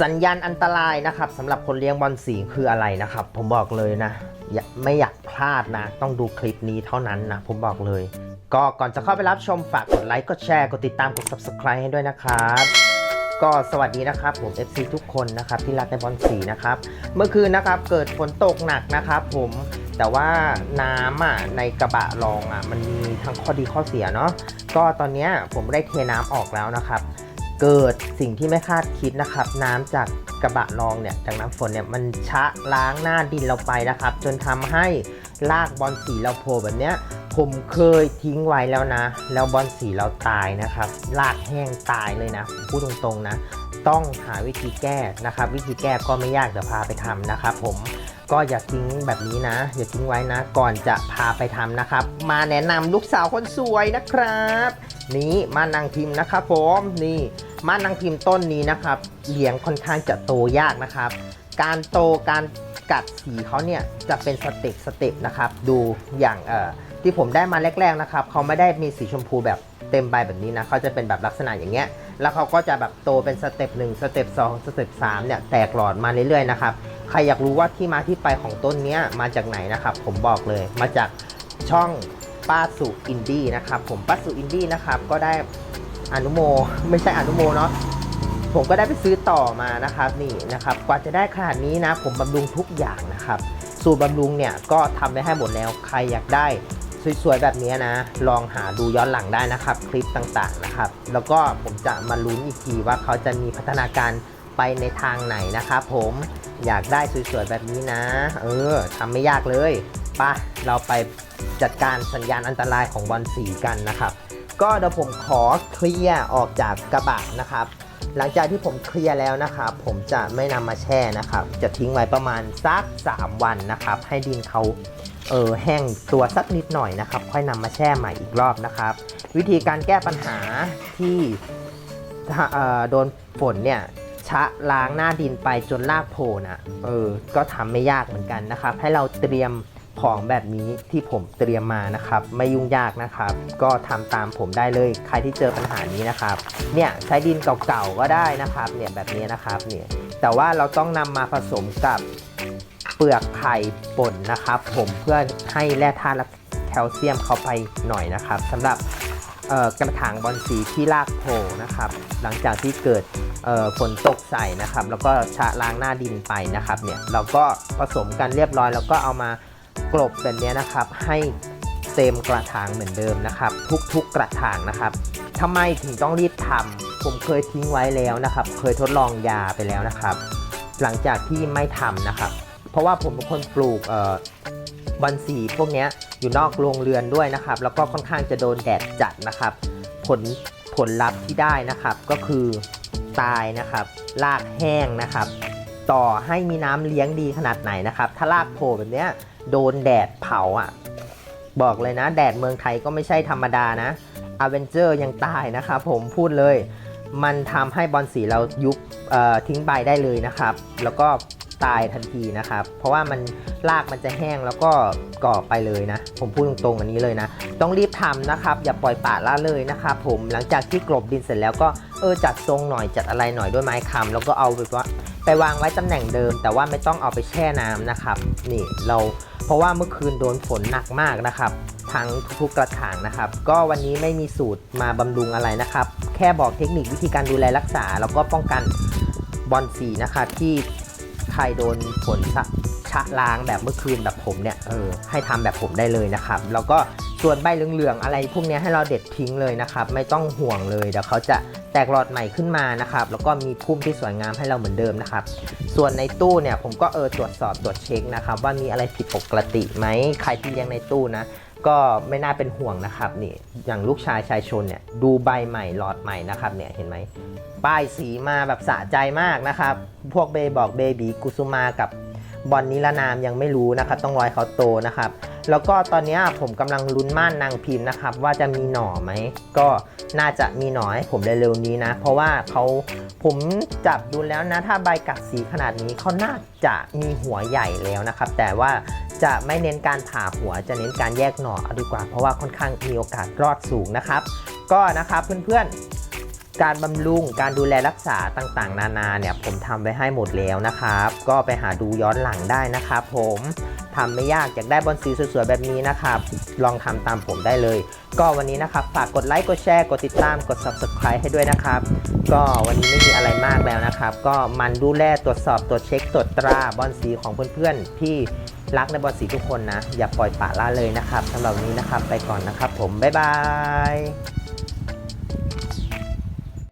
สัญญาณอันตรายนะครับสำหรับคนเลี้ยงบอลสีคืออะไรนะครับ ผมบอกเลยนะอย่าไม่อยากพลาดนะ ต้องดูคลิปนี้เท่านั้นนะ ผมบอกเลย ก็ก่อนจะเข้าไปรับชมฝากกดไลค์กดแชร์กดติดตามกด subscribe ให้ด้วยนะครับก็สวัสดีนะครับผม FC ทุกคนนะครับที่รักในบอลสีนะครับเมื่อคืนนะครับเกิดฝนตกหนักนะครับผมแต่ว่าน้ำอะในกระบะรองอะมันมีทั้งข้อดีข้อเสียเนาะก็ตอนนี้ผมได้เทน้ำออกแล้วนะครับ เกิดสิ่งที่ไม่คาดคิดนะครับ น้ำจากกระบะรองเนี่ยจากน้ำฝนเนี่ยมันชะล้างหน้าดินเราไปนะครับ จนทำให้รากบอลสีเราโผล่แบบเนี้ยผมเคยทิ้งไว้แล้วนะ แล้วบอลสีเราตายนะครับรากแห้งตายเลยนะพูดตรงๆนะ ต้องหาวิธีแก้นะครับ วิธีแก้ก็ไม่ยากเดี๋ยวพาไปทำนะครับผมก็อย่าทิ้งแบบนี้นะ อย่าทิ้งไว้นะ ก่อนจะพาไปทำนะครับ มาแนะนำลูกสาวคนสวยนะครับ นี่มานางพิมพ์นะครับผมนี่ มานางพิมพ์ต้นนี้นะครับเลี้ยงค่อนข้างจะโตยากนะครับ การโตการกัดสีเขาเนี่ยจะเป็นสเต็ปสเต็ปนะครับ ดูอย่างเอ่อที่ผมได้มาแรกๆนะครับเขาไม่ได้มีสีชมพูแบบเต็มใบแบบนี้นะเขาจะเป็นแบบลักษณะอย่างเงี้ย แล้วเขาก็จะแบบโตเป็นสเต็ปหนึ่งสเต็ปสองสเต็ปสามเนี่ยแตกหลอดมาเรื่อยๆนะครับใครอยากรู้ว่าที่มาที่ไปของต้นเนี้ยมาจากไหนนะครับ ผมบอกเลยมาจากช่องป้าสุอินดี้นะครับผมป้าสุอินดี้นะครับก็ได้ อนุโม ไม่ใช่อนุโมเนาะผมก็ได้ไปซื้อต่อมานะครับนี่นะครับ กว่าจะได้ขนาดนี้นะ ผมบำรุงทุกอย่างนะครับ สูตรบำรุงเนี่ยก็ทำไว้ให้หมดแล้วใครอยากได้สวยๆแบบนี้นะ ลองหาดูย้อนหลังได้นะครับ คลิปต่างๆนะครับ แล้วก็ผมจะมาลุ้นอีกทีว่าเขาจะมีพัฒนาการไปในทางไหนนะครับผมอยากได้สวยๆแบบนี้นะ เออทำไม่ยากเลยป่ะเราไปจัดการสัญญาณอันตรายของบอลสีกันนะครับ ก็เดี๋ยวผมขอเคลียร์ออกจากกระบะนะครับ หลังจากที่ผมเคลียร์แล้วนะครับ ผมจะไม่นำมาแช่นะครับ จะทิ้งไว้ประมาณสัก 3 วันนะครับ ให้ดินเขาเออแห้งตัวสักนิดหน่อยนะครับ ค่อยนำมาแช่ใหม่อีกรอบนะครับ วิธีการแก้ปัญหาที่โดนฝนเนี่ยชะล้างหน้าดินไปจนรากโผล่นะเออ ก็ทำไม่ยากเหมือนกันนะครับ ให้เราเตรียม ของแบบนี้ที่ผมเตรียมมานะครับ ไม่ยุ่งยากนะครับ ก็ทำตามผมได้เลยใครที่เจอปัญหานี้นะครับ เนี่ยใช้ดินเก่าๆก็ได้นะครับเนี่ยแบบนี้นะครับเนี่ยแต่ว่าเราต้องนำมาผสมกับเปลือกไข่ป่นนะครับ ผมเพื่อให้แร่ธาตุและแคลเซียมเข้าไปหน่อยนะครับสำหรับกระถางบอลสีที่รากโผล่นะครับ หลังจากที่เกิดฝนตกใส่นะครับ แล้วก็ชะล้างหน้าดินไปนะครับเนี่ยเราก็ผสมกันเรียบร้อย แล้วก็เอามา กลบแบบนี้นะครับให้เต็มกระถางเหมือนเดิมนะครับ ทุกๆกระถางนะครับทำไมถึงต้องรีบทำผมเคยทิ้งไว้แล้วนะครับ เคยทดลองยาไปแล้วนะครับ หลังจากที่ไม่ทำนะครับ เพราะว่าผมเป็นคนปลูกบอนสีพวกนี้อยู่นอกโรงเรือนด้วยนะครับ แล้วก็ค่อนข้างจะโดนแดดจัดนะครับ ผลผลลัพธ์ที่ได้นะครับก็คือตายนะครับรากแห้งนะครับ ต่อให้มีน้ำเลี้ยงดีขนาดไหนนะครับ ถ้ารากโผล่แบบเนี้ย โดนแดดเผาอะ บอกเลยนะ แดดเมืองไทยก็ไม่ใช่ธรรมดานะอเวนเจอร์ยังตายนะครับผมพูดเลย มันทำให้บอลสีเรายุบเอ่อทิ้งใบได้เลยนะครับ แล้วก็ตายทันทีนะครับ เพราะว่ามันรากมันจะแห้งแล้วก็ก่อไปเลยนะ ผมพูดตรงๆอันนี้เลยนะ ต้องรีบทำนะครับ อย่าปล่อยปละละเลยนะครับผมหลังจากที่กลบดินเสร็จแล้วก็เออจัดทรงหน่อยจัดอะไรหน่อยด้วยไม้คำแล้วก็เอาไปว่า ไปวางไว้ตำแหน่งเดิม แต่ว่าไม่ต้องเอาไปแช่น้ำนะครับ นี่เราเพราะว่าเมื่อคืนโดนฝนหนักมากนะครับ ทั้งทุกกระถางนะครับ ก็วันนี้ไม่มีสูตรมาบำรุงอะไรนะครับ แค่บอกเทคนิควิธีการดูแลรักษา แล้วก็ป้องกันบอลสีนะครับที่ใครโดนฝนชะล้างแบบเมื่อคืนแบบผมเนี่ยเออให้ทำแบบผมได้เลยนะครับ แล้วก็ ส่วนใบเหลืองๆอะไรพวกนี้ให้เราเด็ดทิ้งเลยนะครับ ไม่ต้องห่วงเลยเดี๋ยวเขาจะแตกหลอดใหม่ขึ้นมานะครับ แล้วก็มีพุ่มที่สวยงามให้เราเหมือนเดิมนะครับ ส่วนในตู้เนี่ยผมก็เออตรวจสอบตรวจเช็คนะครับ ว่ามีอะไรผิดปกติไหมใครที่เลี้ยงในตู้นะก็ไม่น่าเป็นห่วงนะครับนี่อย่างลูกชายชายชนเนี่ยดูใบใหม่หลอดใหม่นะครับเนี่ยเห็นไหมป้ายสีมาแบบสะใจมากนะครับ พวกเบบอกเบบีกุสุมากับ บอลนิรนามยังไม่รู้นะครับ ต้องรอให้เขาโตนะครับ แล้วก็ตอนนี้ผมกำลังลุ้นม่านนางพิมพ์นะครับ ว่าจะมีหน่อไหม ก็น่าจะมีหน่อให้ผมเร็วๆนี้นะ เพราะว่าเขาผมจับดูแล้วนะ ถ้าใบกัดสีขนาดนี้เขาน่าจะมีหัวใหญ่แล้วนะครับ แต่ว่าจะไม่เน้นการผ่าหัวจะเน้นการแยกหน่อเอาดีกว่า เพราะว่าค่อนข้างมีโอกาสรอดสูงนะครับ ก็นะครับเพื่อนๆ การบำรุงการดูแลรักษาต่างๆ นานาเนี่ยผมทำไว้ให้หมดแล้วนะครับ ก็ไปหาดูย้อนหลังได้นะครับผมทำไม่ยากอยากได้บอลสีสวยๆแบบนี้นะครับลองทำตามผมได้เลย ก็วันนี้นะครับฝากกดไลค์กดแชร์กดติดตามกด subscribe ให้ด้วยนะครับ ก็วันนี้ไม่มีอะไรมากแล้วนะครับ ก็มันดูแลตรวจสอบตรวจเช็คตรวจตราบอลสีของเพื่อนๆที่รักในบอลสีทุกคนนะ อย่าปล่อยปละละเลยนะครับสำหรับวันนี้นะครับ ไปก่อนนะครับผมบ๊ายบาย